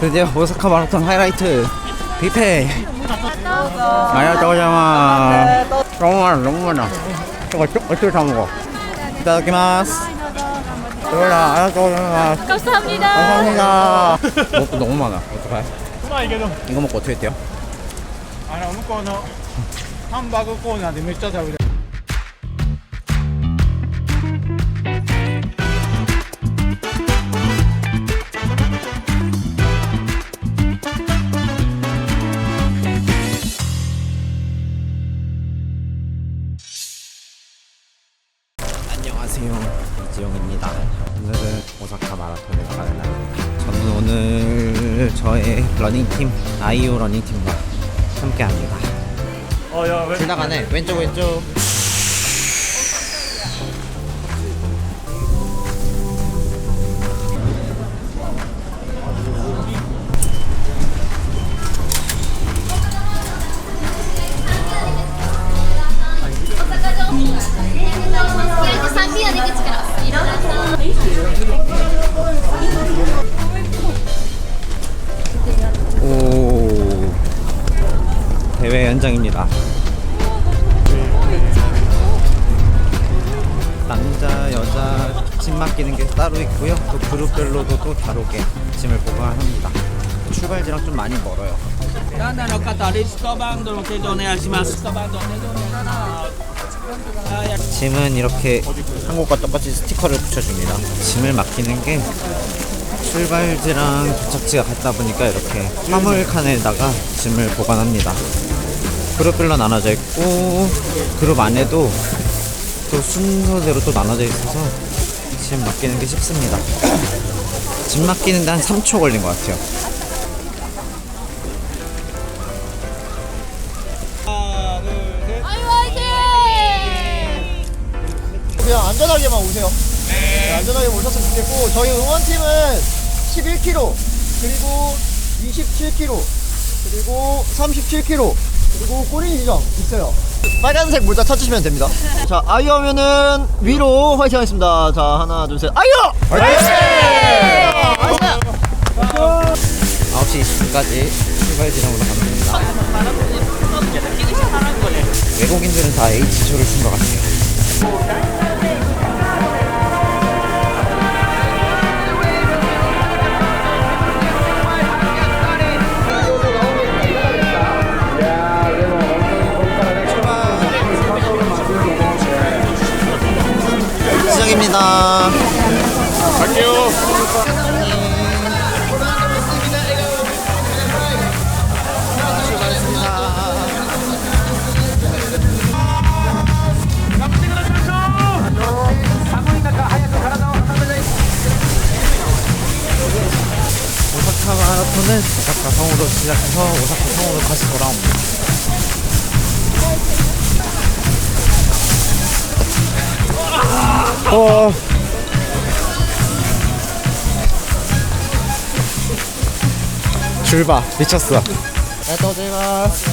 드디어 오사카 마라톤 하이라이트 뷔페 아야 저거잖아 너무 많아 너무 많아 저거 어쩌- 어떻게 다 먹어 이따다키마스 저거라 아야 저거잖아 감사합니다. 감사합니다 먹고 너무 많아 어떡해 うまいけど 이거 먹고 어떻게 돼요? あの向こうのハンバーグコーナーでめっちゃ食べて 팀 아이오 러닝팀과 함께합니다. 어, 야, 왜? 지나가네. 왼쪽 왼쪽. 출발지랑 좀 많이 멀어요 ランナーの方、リストバンドの提供お願いします。リストバンドの提供お願いします。 짐은 이렇게 한국과 똑같이 스티커를 붙여줍니다. 짐을 맡기는 게 출발지랑 도착지가 같다 보니까 이렇게 화물 칸에다가 짐을 보관합니다. 그룹별로 나눠져 있고 그룹 안에도 또 순서대로 또 나눠져 있어서 짐 맡기는 게 쉽습니다. 짐 맡기는데 한 3초 걸린 것 같아요. 안전하게만 오세요. 네, 안전하게 오셨으면 좋겠고 저희 응원팀은 11km 그리고 27km 그리고 37km 그리고 꼬리 지점 있어요. 빨간색 모자 찾으시면 됩니다. 자 아이유 하면은 위로 화이팅 하겠습니다. 자 하나 둘 셋 아이유! 9시 20분까지 출발 지점으로 가면 됩니다. 외국인들은 다 H쇼를 쓴것 같아요. 시작입니다. 오사카 마라톤은 오사카 성으로 시작해서 오사카 성으로 다시 돌아옵니다. 어. 줄봐 미쳤어. 아리가또 고자이마스.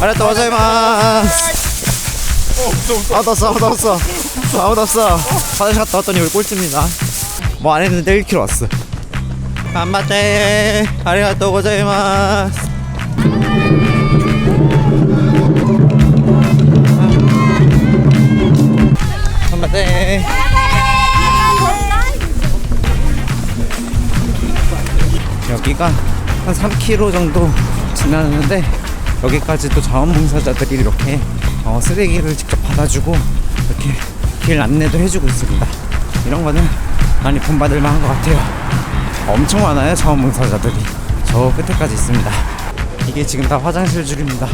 아리가또 고자이마스. 아무도 없어 아무도 없어 아무도 없어 화장실 갔다 왔더니 우리 꼴찌입니다 뭐 안 했는데 1km 왔어 간마테 아리가또 고자이마스 간마테 여기가 한 3km 정도 지나는데 여기까지 또 자원봉사자들이 이렇게 어, 쓰레기를 직접 받아주고 이렇게 길 안내도 해주고 있습니다. 이런 거는 많이 본받을 만한 것 같아요. 엄청 많아요 자원봉사자들이 저 끝에까지 있습니다. 이게 지금 다 화장실 줄입니다.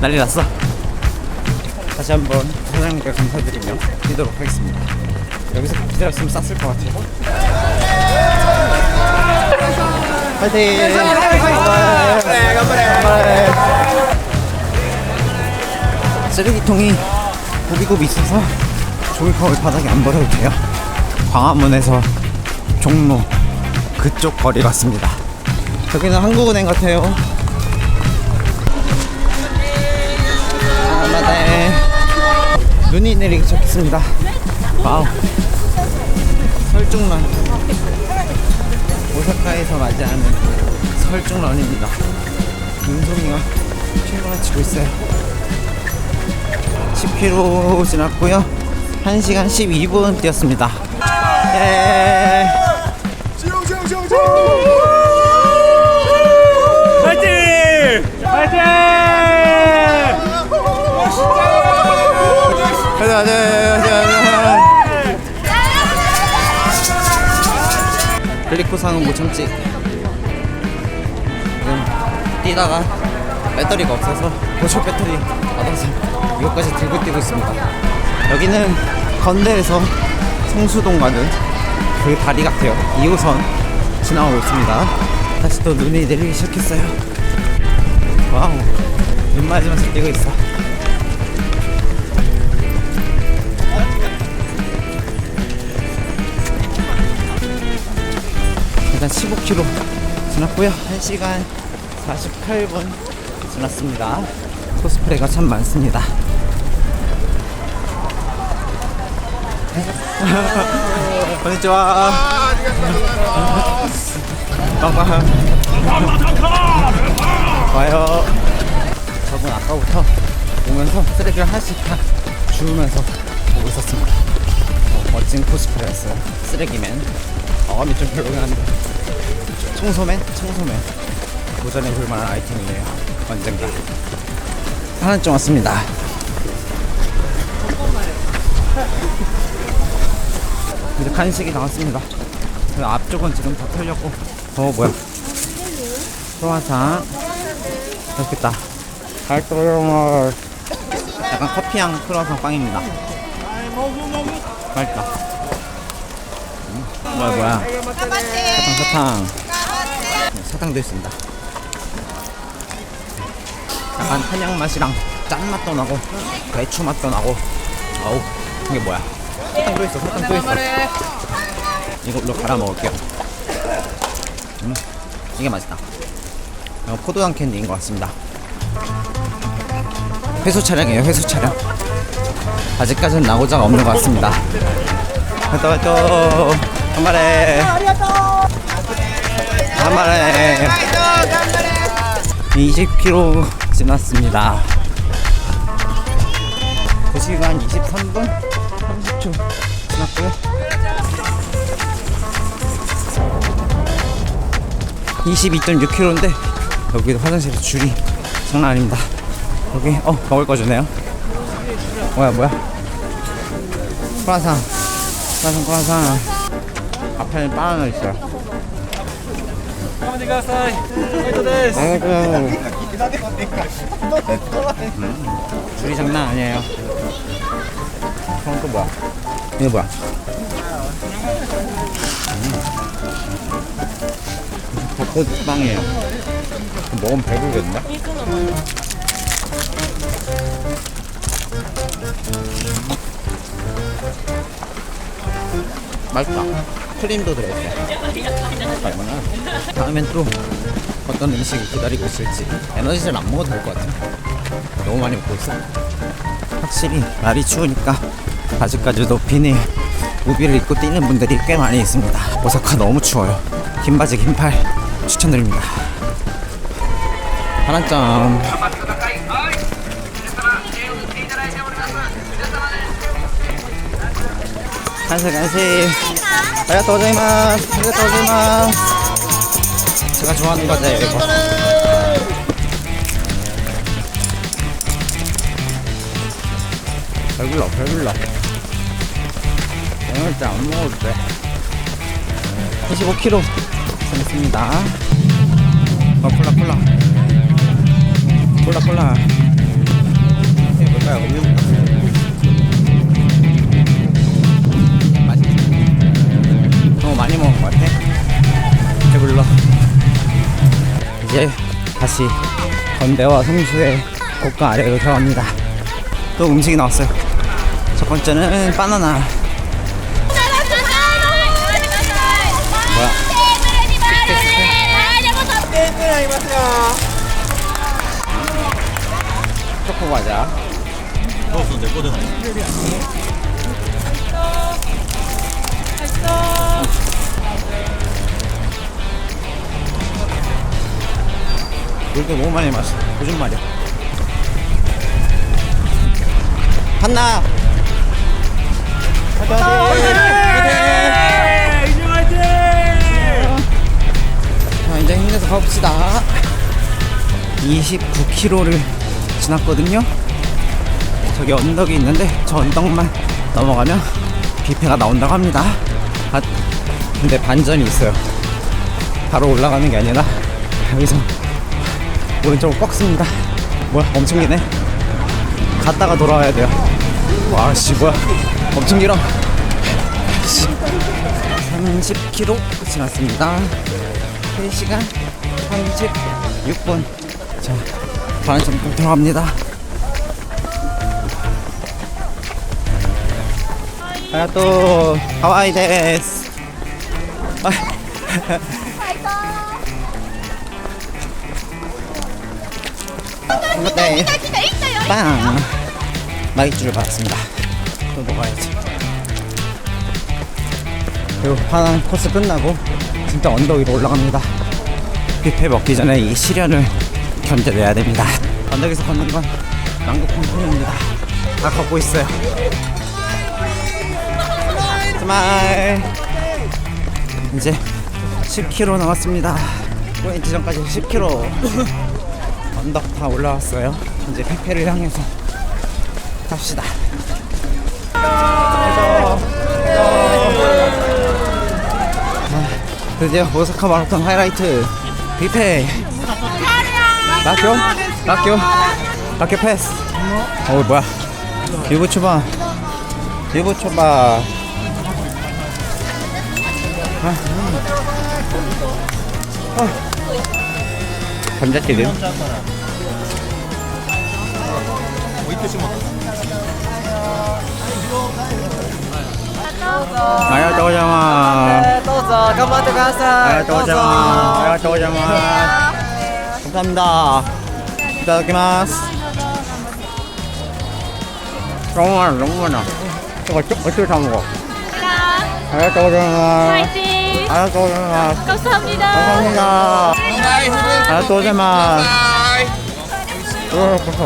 난리 났어. 다시 한번 사장님께 감사드리며 뛰도록 하겠습니다. 여기서 기다렸으면 쌌을 것 같아요. 파이팅! 간발해! 간발해! 쓰레기통이 고비고비 있어서 종이 컵을 바닥에 안 버려도 돼요. 광화문에서 종로 그쪽 거리 같습니다. 여기는 한국은행 같아요. 한마디 눈이 내리기 시작했습니다. 와우. 설중런 오사카에서 맞이하는 설중런입니다 윤송이가 춤을 치고 있어요 10km 지났고요 1시간 12분 뛰었습니다 예. 가자 가자 가자 클리코상은 못 참지. 지금 뛰다가 배터리가 없어서 보조 배터리 받아서 이것까지 들고 뛰고 있습니다. 여기는 건대에서 성수동 가는 그 다리 같아요. 2호선 지나가고 있습니다. 다시 또 눈이 내리기 시작했어요. 와우 눈 맞으면서 뛰고 있어 일단 15km 지났고요. 1시간 48분 지났습니다. 코스프레가 참 많습니다. 건니치와 빵빵 와요. 저분 아까부터 오면서 쓰레기를 하나씩 다 주우면서 보고 있었습니다. 어, 멋진 코스프레였어요. 쓰레기맨. 어감이 좀 별로긴 한데 청소맨? 청소맨. 도전해 볼 만한 아이템이네요. 언젠가 하나쯤 왔습니다. 이제 간식이 나왔습니다. 그 앞쪽은 지금 다 털렸고. 어 뭐야. 크로와상 맛있겠다. 갈도mar 약간 커피향 크로와상 빵입니다. 맛있다. 음, 뭐야 뭐야. 사탕 사탕. 네, 사탕도 있습니다. 약간 한약 맛이랑 짠 맛도 나고 배추 맛도 나고. 어우 이게 뭐야? 사탕 또 있어 사탕 또 있어. 이걸로 갈아 먹을게요. 음 이게 맛있다. 이거 포도당 캔디인 것 같습니다. 회수 차량이에요 회수 차량. 아직까지는 나고자가 없는 것 같습니다. 왔다 왔다 한 마리 한 마리 20km 지났습니다. 2시간 23분 30초 지났고요. 22.6km인데 여기도 화장실에 줄이 장난 아닙니다. 여기 어 먹을 거 주네요. 뭐야 뭐야? 크라상. 크라상 크라상. 앞에는 바나나 있어요 아이고 음, 줄이 장난 아니에요 그럼 또 뭐야 이거 뭐야 음. 벚꽃빵이에요 먹으면 배부르겠는데? 맛있다. 크림도 들어있어요. 얼마나? 다음엔 또 어떤 음식이 기다리고 있을지 에너지를 안 먹어도 될 것 같아요. 너무 많이 먹고 있어. 확실히 날이 추우니까 아직까지도 비닐 우비를 입고 뛰는 분들이 꽤 많이 있습니다. 오사카 너무 추워요. 긴 바지 긴 팔 추천드립니다. 하나점. 간식 간식. 아리가또 고자이마스. 아리가또 고자이마스. 제가 좋아하는 과자예요 이거. 배불러 배불러. 오늘 진짜 안 먹어도 돼. 25kg 지났습니다. 어, 콜라, 콜라. 콜라, 콜라. 뭘까요? 너무 많이 먹은 것 같아. 배불러. 이제 다시 건대와 성수의 고가 아래로 들어갑니다. 또 음식이 나왔어요. 첫 번째는 바나나. 뭐야? 초코 과자. 물도 너무 많이 마셔. 요즘 말이야. 한나. 화이팅! 자, 이제 힘내서 가봅시다. 29km를 지났거든요. 저기 언덕이 있는데 저 언덕만 넘어가면 뷔페가 나온다고 합니다. 아, 근데 반전이 있어요. 바로 올라가는 게 아니라 여기서 오른쪽으로 꺾습니다. 뭐야, 엄청 기네. 갔다가 돌아와야 돼요. 와, 씨, 뭐야. 엄청 길어. 씨. 30km 지났습니다. 3시간 36분. 자, 반환점 들어갑니다. 하야또 하와이 데스. 네. 빵. 마이쮸를 받았습니다. 또 먹어야지. 그리고 하나 코스 끝나고 진짜 언덕 위로 올라갑니다. 뷔페 먹기 전에 이 시련을 견뎌내야 됩니다. 언덕에서 걷는 건 남극 공포입니다. 다 걷고 있어요. 스마일. 이제 10km 남았습니다. 포인트 전까지 10km. 언덕 다 올라왔어요. 이제 뷔페를 향해서 갑시다. 아, 드디어 오사카 마라톤 하이라이트. 뷔페. 라교 라교 라교 패스. 어 뭐야? 유부 초밥 유부 초밥 아, 감자튀김. 아야 도자마. 도자 감사합니다. 아야 도자마. 아야 도자마. 감사합니다. 이따다키마스. 너무 많아 너무 많아. 이거 어떻게 다 먹어? 아야 도자마. 파이팅. 아야 도자마. 감사합니다. 감사합니다. 어, 어떡해?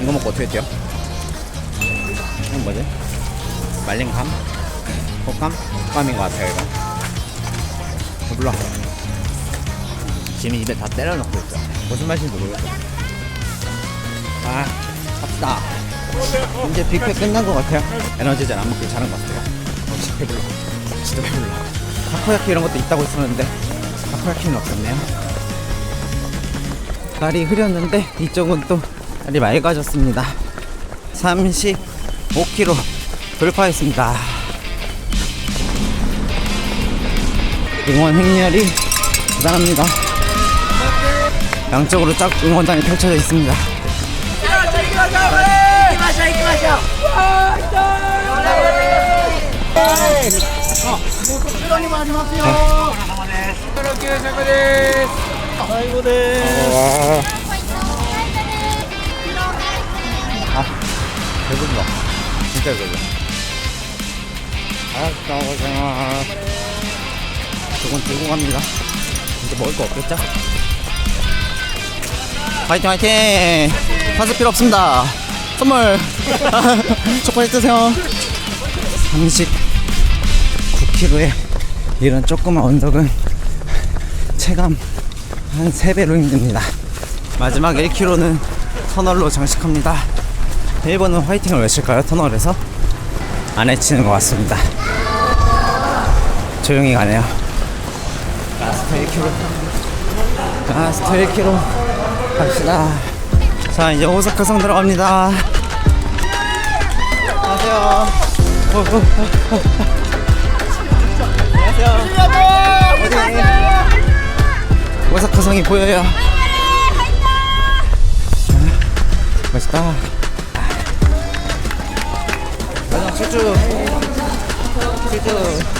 이거 먹고 어떻게 뛰어? 이건 뭐지? 말린 감? 것 같아요 이거. 어, 몰라. 지금 입에 다 때려넣고 있어. 무슨 맛인지 모르겠어 아 찹다. 이제 빅회 끝난 것 같아요. 에너지젤 안 먹길 잘한 것 같아요. 어, 진짜 배불러 진짜 배불러 타코야키 이런 것도 있다고 했었는데 타코야키는 없었네요. 날이 흐렸는데 이쪽은 또 날이 맑아졌습니다. 35km 돌파했습니다. 응원 행렬이 대단합니다. 양쪽으로 쫙 응원단이 펼쳐져 있습니다 와. 아, 배불러. 진짜 배불러. 아, 나오잖아. 조금 들고 갑니다. 이제 먹을 거 없겠죠? 화이팅, 화이팅! 파스 필요 없습니다. 선물! 초콜릿 드세요. 39kg의 이런 조그만 언덕은 체감 한 3배로 힘듭니다. 마지막 1km는 터널로 장식합니다. 일본은 화이팅을 외칠까요? 터널에서? 안 해치는 것 같습니다. 조용히 가네요. 라스트 1km. 라스트 1km. 갑시다. 자, 이제 오사카성 들어갑니다. 안녕하세요. 어, 어, 어, 어. 오사카성이 보여요. 맛있다. 마지막 쭈쭈. 쭈쭈.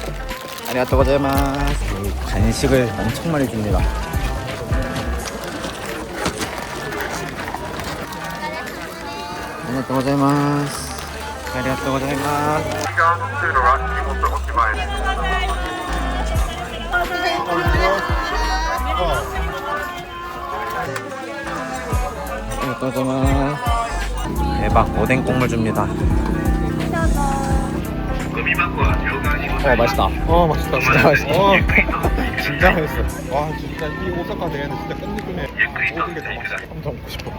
아리가또 고자이마스 이 간식을 엄청 많이 줍니다. 아리가또 고자이마스 아리가또 고자이마스 또자마 대박 오뎅 국물 줍니다. 어 맛있다. 어 맛있다. 진짜 맛있다. 어, 진짜 맛있어. 와 진짜 이 오사카 대회는 진짜 끝내주네 모든 게다 맛있어. 한번 먹고 싶어